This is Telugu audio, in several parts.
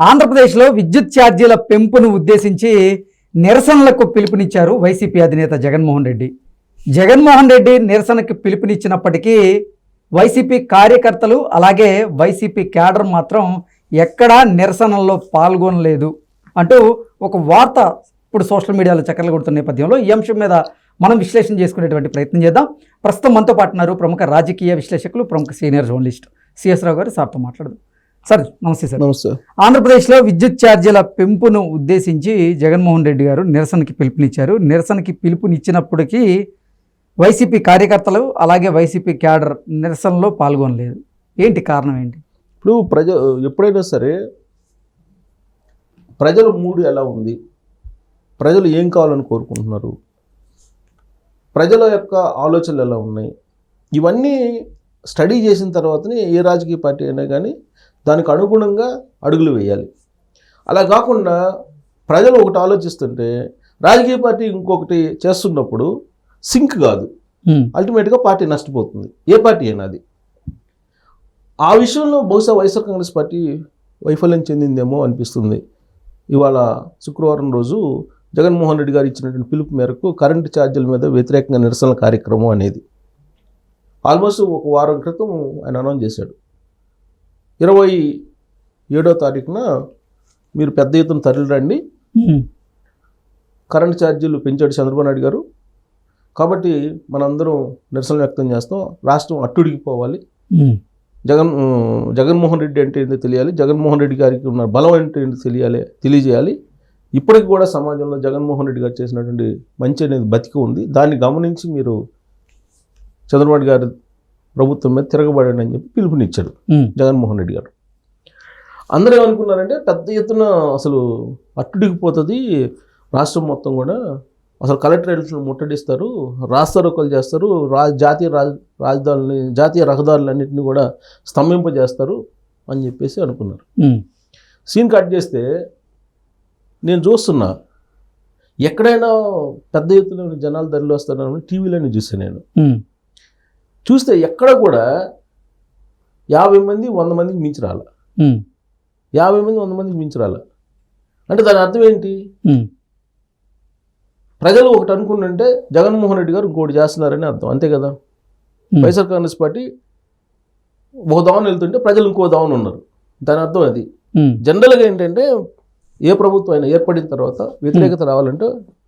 ఆంధ్రప్రదేశ్లో విద్యుత్ ఛార్జీల పెంపును ఉద్దేశించి నిరసనలకు పిలుపునిచ్చారు వైసీపీ అధినేత జగన్మోహన్ రెడ్డి. జగన్మోహన్ రెడ్డి నిరసనకు పిలుపునిచ్చినప్పటికీ వైసీపీ కార్యకర్తలు అలాగే వైసీపీ క్యాడర్ మాత్రం ఎక్కడా నిరసనల్లో పాల్గొనలేదు అంటూ ఒక వార్త ఇప్పుడు సోషల్ మీడియాలో చక్కర్లు కొడుతున్న నేపథ్యంలో ఈ అంశం మీద మనం విశ్లేషణ చేసుకునేటువంటి ప్రయత్నం చేద్దాం. ప్రస్తుతం మనతో పాటున్నారు ప్రముఖ రాజకీయ విశ్లేషకులు ప్రముఖ సీనియర్ జర్నలిస్ట్ సిఎస్ రావు గారు. సార్తో మాట్లాడదాం. సార్ నమస్తే సార్. నమస్తే. ఆంధ్రప్రదేశ్లో విద్యుత్ ఛార్జీల పెంపును ఉద్దేశించి జగన్మోహన్ రెడ్డి గారు నిరసనకి పిలుపునిచ్చారు. నిరసనకి పిలుపునిచ్చినప్పటికీ వైసీపీ కార్యకర్తలు అలాగే వైసీపీ క్యాడర్ నిరసనలో పాల్గొనలేదు. ఏంటి కారణం ఏంటి? ఇప్పుడు ప్రజ ఎప్పుడైనా సరే ప్రజల మూడు ఎలా ఉంది? ప్రజలు ఏం కావాలని కోరుకుంటున్నారు? ప్రజల యొక్క ఆలోచనలు ఎలా ఉన్నాయి? ఇవన్నీ స్టడీ చేసిన తర్వాతనే ఏ రాజకీయ పార్టీ అయినా కానీ దానికి అనుగుణంగా అడుగులు వేయాలి. అలా కాకుండా ప్రజలు ఒకటి ఆలోచిస్తుంటే రాజకీయ పార్టీ ఇంకొకటి చేస్తున్నప్పుడు సింక్ కాదు. అల్టిమేట్గా పార్టీ నష్టపోతుంది. ఏ పార్టీ అయినా అది. ఆ విషయంలో బహుశా వైఎస్ఆర్ కాంగ్రెస్ పార్టీ వైఫల్యం చెందిందేమో అనిపిస్తుంది. ఇవాళ శుక్రవారం రోజు జగన్మోహన్ రెడ్డి గారు ఇచ్చినటువంటి పిలుపు మేరకు కరెంటు ఛార్జీల మీద వ్యతిరేకంగా నిరసన కార్యక్రమం అనేది. ఆల్మోస్ట్ ఒక వారం క్రితం ఆయన అనౌన్స్ చేశాడు. ఇరవై ఏడో తారీఖున మీరు పెద్ద ఎత్తున తరలిరండి. హ్మ్, కరెంట్ ఛార్జీలు పెంచాడు చంద్రబాబు నాయుడు గారు. కాబట్టి మనందరం నిరసన వ్యక్తం చేస్తాం. రాష్ట్రం అట్టుడికిపోవాలి జగన్ జగన్మోహన్ రెడ్డి అంటే ఏంటో తెలియాలి. జగన్మోహన్ రెడ్డి గారికి ఉన్న బలం అంటే ఏంటో తెలియాలి తెలియజేయాలి. ఇప్పటికి కూడా సమాజంలో జగన్మోహన్ రెడ్డి గారు చేసినటువంటి మంచి అనేది బతికి ఉంది. దాన్ని గమనించి మీరు చంద్రబాబు గారి ప్రభుత్వం మీద తిరగబడండి అని చెప్పి పిలుపునిచ్చాడు జగన్మోహన్ రెడ్డి గారు. అందరూ ఏమనుకున్నారంటే పెద్ద ఎత్తున అసలు అట్టుడికిపోతుంది రాష్ట్రం మొత్తం కూడా అసలు కలెక్టరేట్లు ముట్టడిస్తారు. రాస్తారోకలు చేస్తారు. రా జాతీయ రాజ రాజధానులని జాతీయ రహదారులన్నింటినీ కూడా స్తంభింపజేస్తారు అని చెప్పేసి అనుకున్నారు. సీన్ కట్ చేస్తే నేను చూస్తున్నా. ఎక్కడైనా పెద్ద ఎత్తున జనాలు ధరలు వస్తారని టీవీలోనే చూసాను నేను చూస్తే ఎక్కడ కూడా యాభై మంది వంద మందికి మించి రాల. యాభై మంది వంద మందికి మించి రాల. అంటే దాని అర్థం ఏంటి? ప్రజలు ఒకటి అనుకుంటుంటే జగన్మోహన్ రెడ్డి గారు ఇంకోటి చేస్తున్నారని అర్థం. అంతే కదా. వైఎస్ఆర్ కాంగ్రెస్ పార్టీ ఒక దావన్ వెళ్తుంటే ప్రజలు ఇంకో దావన్ ఉన్నారు. దాని అర్థం అది. జనరల్గా ఏంటంటే ఏ ప్రభుత్వం అయినా ఏర్పడిన తర్వాత వ్యతిరేకత రావాలంటే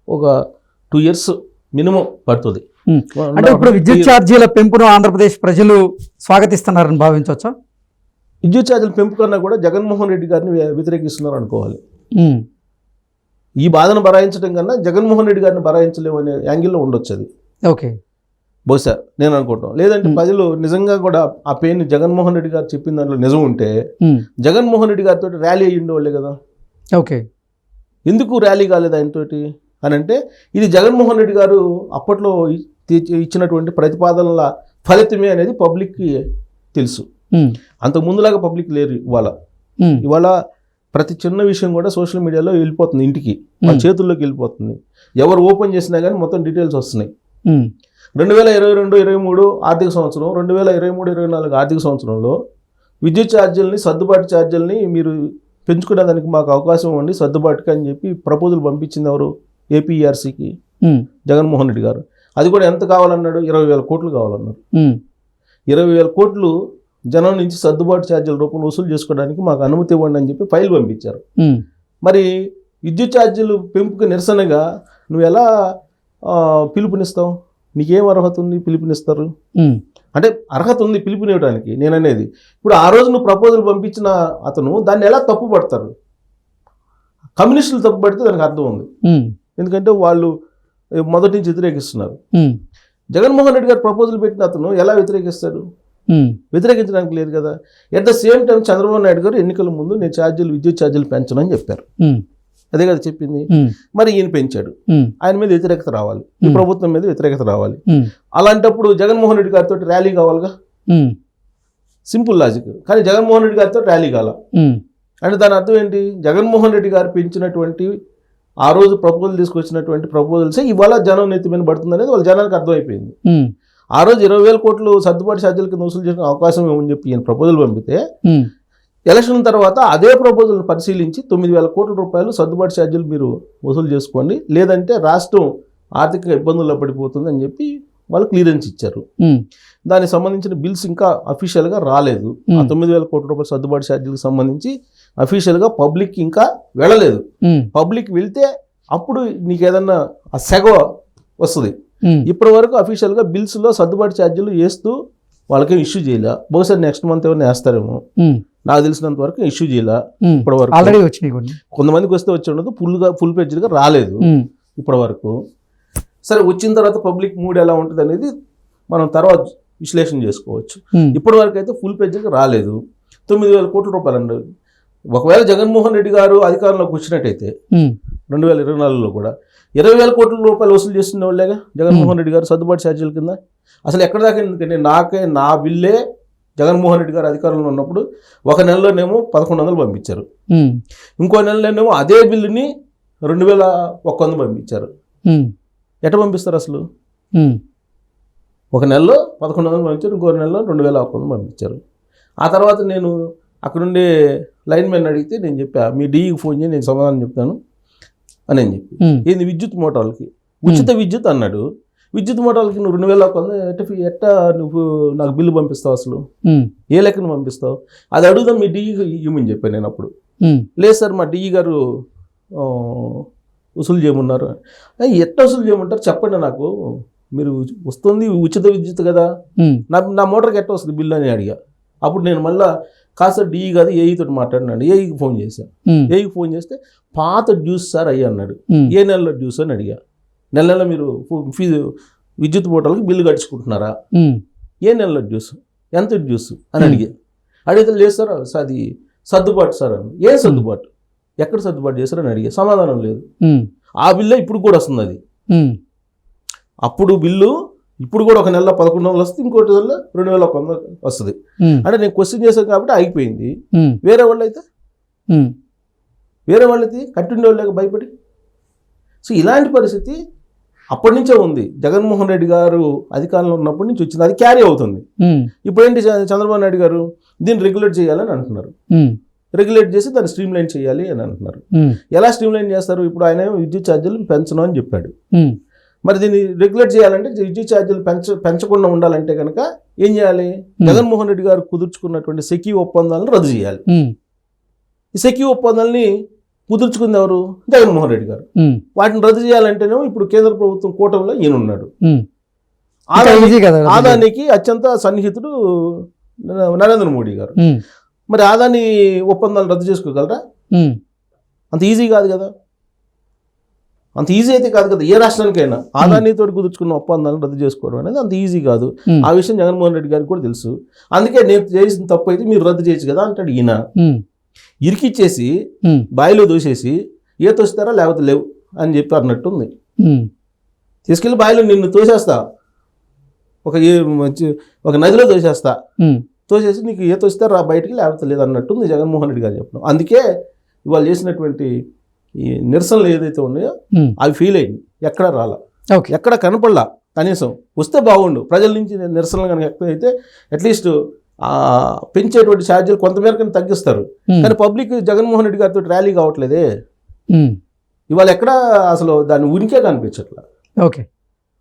ఒక టూ ఇయర్స్ మినిమం పడుతుంది. అంటే ఇప్పుడు విద్యుత్ ఛార్జీల పెంపును ఆంధ్రప్రదేశ్ ప్రజలు స్వాగతిస్తున్నారని భావించవచ్చా? విద్యుత్ ఛార్జీల పెంపు కన్నా కూడా జగన్మోహన్ రెడ్డి గారిని వ్య- వ్యతిరేకిస్తున్నారు అనుకోవాలి. ఈ బాధను భరాయించడం కన్నా జగన్మోహన్ రెడ్డి గారిని భరాయించలేము అనే యాంగిల్లో ఉండొచ్చు అది. ఓకే. బహుశా నేను అనుకుంటాం లేదంటే. ప్రజలు నిజంగా కూడా ఆ పెయిన్ జగన్మోహన్ రెడ్డి గారు చెప్పిన దాంట్లో నిజం ఉంటే జగన్మోహన్ రెడ్డి గారితో ర్యాలీ అయ్యి ఉండేవాళ్ళే కదా. ఓకే. ఎందుకు ర్యాలీ కాలేదు ఆయనతోటి? అని అంటే ఇది జగన్మోహన్ రెడ్డి గారు అప్పట్లో ఇచ్చినటువంటి ప్రతిపాదనల ఫలితమే అనేది పబ్లిక్కి తెలుసు. అంతకు ముందులాగా పబ్లిక్ లేరు ఇవాళ. ఇవాళ ప్రతి చిన్న విషయం కూడా సోషల్ మీడియాలో వెళ్ళిపోతుంది ఇంటికి. Hmm. చేతుల్లోకి వెళ్ళిపోతుంది. ఎవరు ఓపెన్ చేసినా కానీ మొత్తం డీటెయిల్స్ వస్తున్నాయి. రెండు వేల ఇరవై రెండు ఇరవై మూడు ఆర్థిక సంవత్సరం రెండు వేల ఇరవై మూడు ఇరవై నాలుగు ఆర్థిక సంవత్సరంలో విద్యుత్ ఛార్జీలని సర్దుబాటు ఛార్జీలని మీరు పెంచుకునేదానికి మాకు అవకాశం ఇవ్వండి సర్దుబాటుకి అని చెప్పి ప్రపోజల్ పంపించింది ఎవరు? ఏపీఆర్సీకి జగన్మోహన్ రెడ్డి గారు. అది కూడా ఎంత కావాలన్నాడు? ఇరవై వేల కోట్లు కావాలన్నారు. ఇరవై వేల కోట్లు జనం నుంచి సర్దుబాటు ఛార్జీల రూపంలో వసూలు చేసుకోవడానికి మాకు అనుమతి ఇవ్వండి అని చెప్పి ఫైల్ పంపించారు. మరి విద్యుత్ ఛార్జీలు పెంపుకు నిరసనగా నువ్వు ఎలా పిలుపునిస్తావు? నీకేం అర్హత ఉంది పిలుపునిస్తారు? అంటే అర్హత ఉంది పిలుపునివ్వడానికి నేను అనేది. ఇప్పుడు ఆ రోజు నువ్వు ప్రపోజల్ పంపించిన అతను దాన్ని ఎలా తప్పు పడతారు కమ్యూనిస్టులు తప్పు పడితే దానికి అర్థం ఉంది. ఎందుకంటే వాళ్ళు మొదటి నుంచి వ్యతిరేకిస్తున్నారు. జగన్మోహన్ రెడ్డి గారు ప్రపోజల్ పెట్టిన అతను ఎలా వ్యతిరేకిస్తాడు? వ్యతిరేకించడానికి లేదు కదా. At the same time Chandrababu Naidu గారు ఎన్నికల ముందు నేను ఛార్జీలు విద్యుత్ ఛార్జీలు పెంచను అని చెప్పారు. అదే కదా చెప్పింది. మరి ఈయన పెంచాడు. ఆయన మీద వ్యతిరేకత రావాలి. ఈ. ప్రభుత్వం మీద వ్యతిరేకత రావాలి. అలాంటప్పుడు జగన్మోహన్ రెడ్డి గారితో ర్యాలీ కావాలిగా? Simple logic. కానీ జగన్మోహన్ రెడ్డి గారితో ర్యాలీ కాల. అంటే దాని అర్థం ఏంటి? జగన్మోహన్ రెడ్డి గారు పెంచినటువంటి ఆ రోజు ప్రపోజల్ తీసుకొచ్చినటువంటి ప్రపోజల్సే ఇవాళ జనం నెత్తి మీద పడుతుంది అనేది వాళ్ళ జనానికి అర్థమైపోయింది. ఆ రోజు ఇరవై వేల కోట్లు సర్దుబాటు ఛార్జీల కింద వసూలు చేసిన అవకాశం ఏమని చెప్పి ఈయన ప్రపోజల్ పంపితే ఎలక్షన్ తర్వాత అదే ప్రపోజల్ని పరిశీలించి తొమ్మిది వేల కోట్ల రూపాయలు సర్దుబాటు ఛార్జీలు మీరు వసూలు చేసుకోండి లేదంటే రాష్ట్రం ఆర్థిక ఇబ్బందుల్లో పడిపోతుంది అని చెప్పి వాళ్ళు క్లియరెన్స్ ఇచ్చారు. దానికి సంబంధించిన బిల్స్ ఇంకా అఫీషియల్గా రాలేదు. తొమ్మిది వేల కోట్ల రూపాయల సర్దుబాటు ఛార్జీలకు సంబంధించి అఫీషియల్గా పబ్లిక్ ఇంకా వెళ్ళలేదు. పబ్లిక్ వెళ్తే అప్పుడు నీకు ఏదన్నా ఆ సెగ వస్తుంది. ఇప్పటి వరకు అఫీషియల్గా బిల్స్లో సర్దుబాటు ఛార్జీలు వేస్తూ వాళ్ళకి ఇష్యూ చేయలే. బహుశా నెక్స్ట్ మంత్ ఏమైనా వేస్తారేమో. నాకు తెలిసినంత వరకు ఇష్యూ చేయలే. ఉమ్. ఇప్పటి వరకు ఆల్రెడీ వచ్చినాయి కొన్ని. కొంతమందికి వస్తే వచ్చి ఉండదు. ఫుల్గా ఫుల్ పేజ్గా రాలేదు. ఇప్పటి వరకు. సరే వచ్చిన తర్వాత పబ్లిక్ మూడ్ ఎలా ఉంటుంది అనేది మనం తర్వాత విశ్లేషణ చేసుకోవచ్చు. ఇప్పటి వరకు అయితే ఫుల్ పేజ్గా రాలేదు. తొమ్మిది వేల కోట్ల రూపాయలు అండి. ఒకవేళ జగన్మోహన్ రెడ్డి గారు అధికారంలోకి వచ్చినట్టయితే రెండు వేల ఇరవై నాలుగులో కూడా ఇరవై వేల కోట్ల రూపాయలు వసూలు చేస్తున్న వాళ్ళేగా జగన్మోహన్ రెడ్డి గారు సర్దుబాటు ఛార్జీల కింద? అసలు ఎక్కడ దాకా ఎందుకంటే నాకే నా బిల్లే జగన్మోహన్ రెడ్డి గారు అధికారంలో ఉన్నప్పుడు ఒక నెలలోనేమో పదకొండు వందలు పంపించారు. ఇంకో నెలలోనేమో అదే బిల్లుని రెండు వేల ఒక్క వంద పంపించారు. ఎట్ట పంపిస్తారు అసలు? ఒక నెలలో పదకొండు వందలు పంపించారు ఇంకో నెలలో రెండు వేల ఒక్క వంద పంపించారు. ఆ తర్వాత నేను అక్కడుండే లైన్ మ్యాన్ అడిగితే నేను చెప్పా మీ డీఈకి ఫోన్ చేసి నేను సమాధానం చెప్తాను అని నేను చెప్పి. ఏంది విద్యుత్ మోటార్లకి? ఉచిత విద్యుత్ అన్నాడు. విద్యుత్ మోటార్లకి నువ్వు రెండు వేల వంద ఎట్ట ఎట్ట నువ్వు నాకు బిల్లు పంపిస్తావు అసలు? ఏ లెక్కన పంపిస్తావు? అది అడుగుదాం మీ డిఈ ఇవ్వమని చెప్పాను నేను అప్పుడు. లేదు సార్ మా డిఈ గారు వసూలు చేయమన్నారు. "ఏ, ఎట్ట వసూలు చేయమంటారు? చెప్పండి నాకు. మీరు వస్తుంది ఉచిత విద్యుత్ కదా. నా నా మోటార్కి ఎట్ట వస్తుంది బిల్లు అని అడిగా. అప్పుడు నేను మళ్ళీ కాదు సార్ డిఈ కాదు ఏఈ తోటి మాట్లాడినాడు. ఏఈకి ఫోన్ చేశాను ఏఈకి ఫోన్ చేస్తే పాత డ్యూస్ సార్ అయ్యి అన్నాడు. ఏ నెలలో డ్యూస్ అని అడిగా. నెల నెల మీరు ఫీజు విద్యుత్ పోటాలకి బిల్లు కట్టించుకుంటున్నారా? ఏ నెలలో డ్యూస్ ఎంత డ్యూస్ అని అడిగా. అడిగితే లేదు సార్ అది సర్దుబాటు సార్ అని. ఏ సర్దుబాటు? ఎక్కడ సర్దుబాటు చేశారని అడిగా. సమాధానం లేదు. ఆ బిల్లు ఇప్పుడు కూడా వస్తుంది అది. అప్పుడు బిల్లు ఇప్పుడు కూడా ఒక నెల పదకొండు వందలు వస్తుంది ఇంకోటి నెల రెండు వేల ఒక వంద వస్తుంది. అంటే నేను క్వశ్చన్ చేశాను కాబట్టి ఆగిపోయింది. వేరే వాళ్ళు అయితే? వేరే వాళ్ళైతే కట్టిండే వాళ్ళకి భయపడి? సో ఇలాంటి పరిస్థితి అప్పటి నుంచే ఉంది. జగన్మోహన్ రెడ్డి గారు అధికారంలో ఉన్నప్పటి నుంచి వచ్చింది. అది క్యారీ అవుతుంది. ఉమ్, ఇప్పుడేంటి చ- చంద్రబాబు నాయుడు గారు? దీన్ని రెగ్యులేట్ చేయాలని అంటున్నారు. రెగ్యులేట్ చేసి దాన్ని స్ట్రీమ్ లైన్ చేయాలి అని అంటున్నారు. ఎలా స్ట్రీమ్ లైన్ చేస్తారు? ఇప్పుడు ఆయన విద్యుత్ ఛార్జీలు పెంచను అని చెప్పాడు. మరి దీన్ని రెగ్యులేట్ చేయాలంటే విద్యుత్ ఛార్జీలు పెంచ పెంచకుండా ఉండాలంటే కనుక ఏం చేయాలి? జగన్మోహన్ రెడ్డి గారు కుదుర్చుకున్నటువంటి సెక్యూ ఒప్పందాలను రద్దు చేయాలి. ఈ సెక్యూ ఒప్పందాలని కుదుర్చుకుంది ఎవరు? జగన్మోహన్ రెడ్డి గారు. వాటిని రద్దు చేయాలంటేనేమో ఇప్పుడు కేంద్ర ప్రభుత్వం కూటమిలో ఈయన ఉన్నాడు. ఉమ్. ఇంకా ఆదాని ఈజీ కదా ఆదానికి అత్యంత సన్నిహితుడు నరేంద్ర మోడీ గారు. మరి ఆదాని ఒప్పందాలు రద్దు చేసుకోగలరా? అంత ఈజీ కాదు కదా. అంత ఈజీ అయితే కాదు కదా ఏ రాష్ట్రానికైనా ఆదానితో కుదుర్చుకున్న ఒప్పందాలను రద్దు చేసుకోవడం అనేది అంత ఈజీ కాదు. ఉమ్, ఆ విషయం జగన్మోహన్ రెడ్డి గారికి కూడా తెలుసు. అందుకే నేను చేసిన తప్పు అయితే మీరు రద్దు చేయొచ్చు కదా అంటాడు ఈయన. ఉమ్, ఇరికిచ్చేసి బాయిలో దూసేసి ఏ తోస్తారా లేకపోతే లేవు అని చెప్పి అన్నట్టుంది. తీసుకెళ్ళి బాయిలో నిన్ను తోసేస్తా. ఒక ఏ- ఒక నదిలో తోసేస్తా. తోసేసి నీకు ఏ తోస్తే రా బయటికి లేకపోతే లేదు అన్నట్టుంది జగన్మోహన్ రెడ్డి గారు చెప్పడం. అందుకే ఇవాళ చేసినటువంటి ఈ నిరసనలు ఏదైతే ఉన్నాయో. అవి ఫీల్ అయింది ఎక్కడ రాలా? ఎక్కడ కనపడలా? కనీసం వస్తే బాగుండు. ప్రజల నుంచి నిరసనలు కనుక ఎక్కువ అయితే అట్లీస్ట్ పెంచేటువంటి ఛార్జీలు కొంతమేరకు తగ్గిస్తారు. కానీ పబ్లిక్ జగన్మోహన్ రెడ్డి గారితో ర్యాలీ కావట్లేదే. ఇవాళ ఎక్కడ అసలు దాని ఉనికే కనిపించట్లా? ఓకే.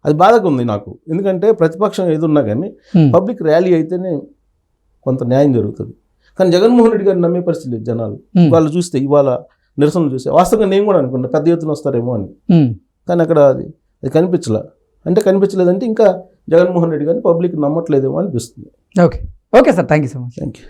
అది బాధగా ఉంది నాకు. ఎందుకంటే ప్రతిపక్షం ఏదున్నా కానీ పబ్లిక్ ర్యాలీ అయితేనే కొంత న్యాయం జరుగుతుంది. కానీ జగన్మోహన్ రెడ్డి గారిని నమ్మే పరిస్థితి లేదు జనాలు. వాళ్ళు చూస్తే ఇవాళ నిరసనలు చూస్తే వాస్తవంగా నేను కూడా అనుకున్నా పెద్ద ఎత్తున వస్తారేమో అని. కానీ అక్కడ అది అది కనిపించలే. అంటే కనిపించలేదంటే ఇంకా జగన్మోహన్ రెడ్డి గారిని పబ్లిక్ నమ్మట్లేదేమో అనిపిస్తుంది. Okay. Okay sir. Thank you so much. Thank you